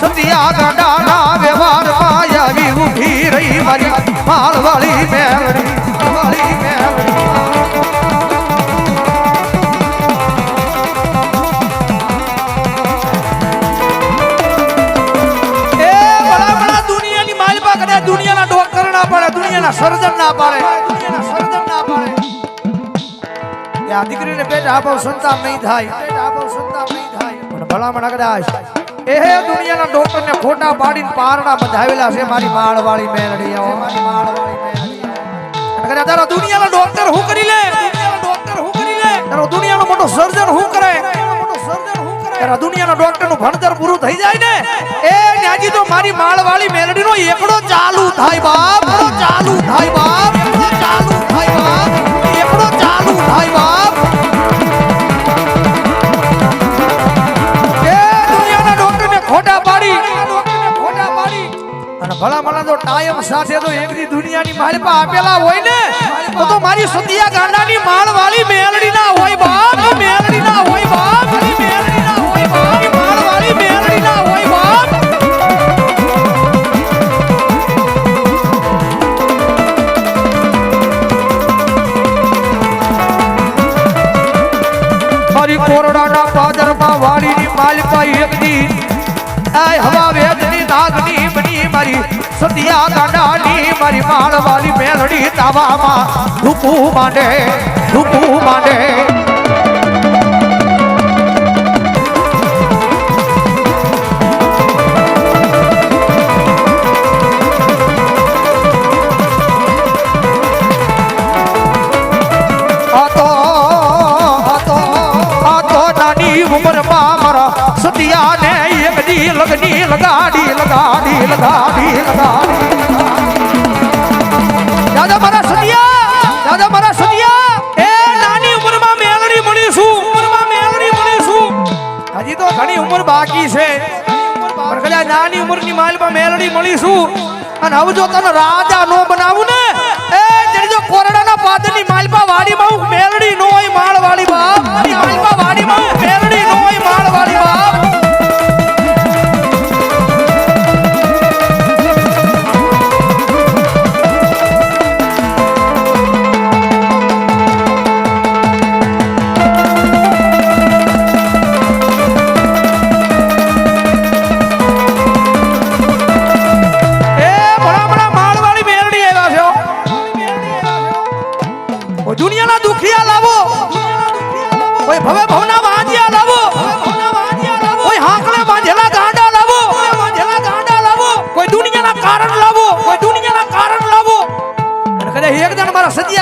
સતિયા ગાડાના વ્યવહારમાં આવી ઊભી રહી મારી માલવાળી મેલડી માલવાળી દુનિયાની ડોક્ટર ના પડે, દુનિયાના સર્જન ના પાડે, દુનિયાના સર્જન ના પાડે. આ દીકરીને પેટ આપો સંતાપ નહીં થાય. પેટ આપો સંતાપ નહીં થાય. પણ ભલામણ કદાચ એ દુનિયાના ડોક્ટર ફોટા પાડીને પારડા બંધાવેલા છે, મારી માળવાળી આવો મારી માળવાળી તારો દુનિયાનો ડોક્ટર હું કરી લે? ડોક્ટર હું કરી લે તારો દુનિયાનો મોટો સર્જન હું કરે? મોટો સર્જન હું કરે તારા દુનિયાના ડોક્ટરનું ભણતર પૂરું થઈ જાય ને? એ ન્યાજી તો મારી માળવાળી મેલડી નો એકડો ચાલુ થાય બાપ ચાલુ થાય બાપ. દુનિયાની માલપા આપેલા હોય ને, તો તો મારી સતિયા ગાંડાની હોય બાપ મેલડી ના હોય બાપ મેલડી ના હોય બાપ મારી કોરડાના પાદરમાં વાડીની માલપા એક દી આ હવા વેગની નાગની મારી સતિયા દાડાની મારી માળવાળી મેલડી તાવામાં ધૂપું માંડે ધૂપું માંડે. આ દી લગની લગાડી લગાડી લગાડી લગાડી દાદા મારા સદિયા દાદા મારા સદિયા એ નાની ઉંમરમાં મેલડી મળીશું ઉંમરમાં મેલડી મળીશું હજી તો ઘણી ઉંમર બાકી છે પણ કદાચ નાની ઉંમરની માલમાં મેલડી મળીશું અને હવે જો તને રાજા નો બનાવું ને એ જો કોરડાના પાદરની માલમાં વાડીમાં હું મેળડી નો હોય માળવાળી બાપ મારી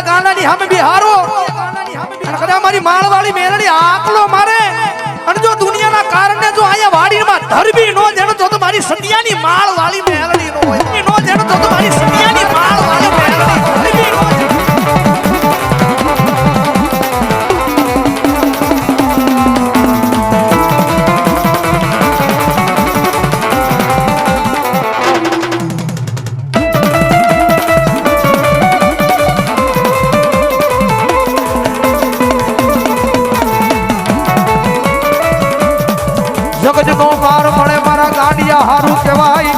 જણ મારા સતિયા ગાંડાની સામે બી હારો અને કદાચ મારી માળવાળી મેલડી આકલો મારે. અને જો દુનિયાના કારણે જો અહીંયા વાડીમાં ધરબી નો જેનો તો તો મારી સતિયાની માળવાળી મેલડી નો હોય. હારું કહેવાય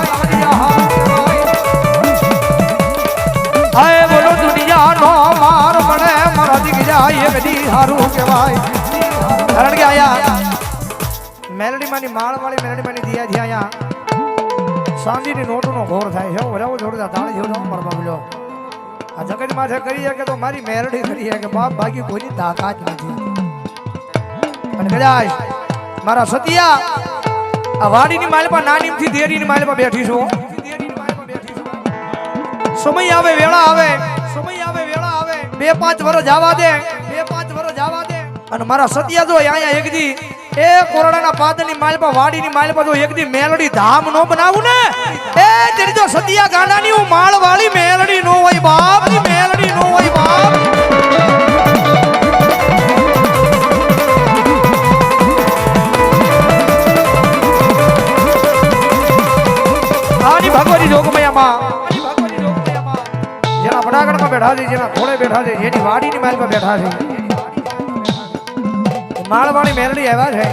આય બોલો દુનિયાનો માર મળે મારા દીકરા એક દી હારું કહેવાય કારણ કે આયા મેલડીમાંની માળ વાળી મેલડીમાંની દિયા થી આયા સાંજીની નોટનો ઘોર થાય છે મારા સતિયા વાડીની માલપા નાનીમથી દેરીની માલપા બેઠી છું. સમય આવે, વેળા આવે. સમય આવે, વેળા આવે. બે પાંચ વર્ષ જવા દે. બે પાંચ વર્ષ જવા દે. અને મારા સત્યા જો અહીંયા એક દી એ કોરડાના પાદની માલપા વાડીની માલપા જો એક મેલડી ધામ નો બનાવું ને, એ તેરી જો સત્યા ગાંડાની હું માળવાળી મેલડી નો હોય બાપની મેલડી નો હોય બાપ જેના વડાગઢમાં બેઠા છે જેના ઘોડે બેઠા છે જેની વાડીની માલમાં બેઠા છે માળવાળી મેરડી આવ્યા છે.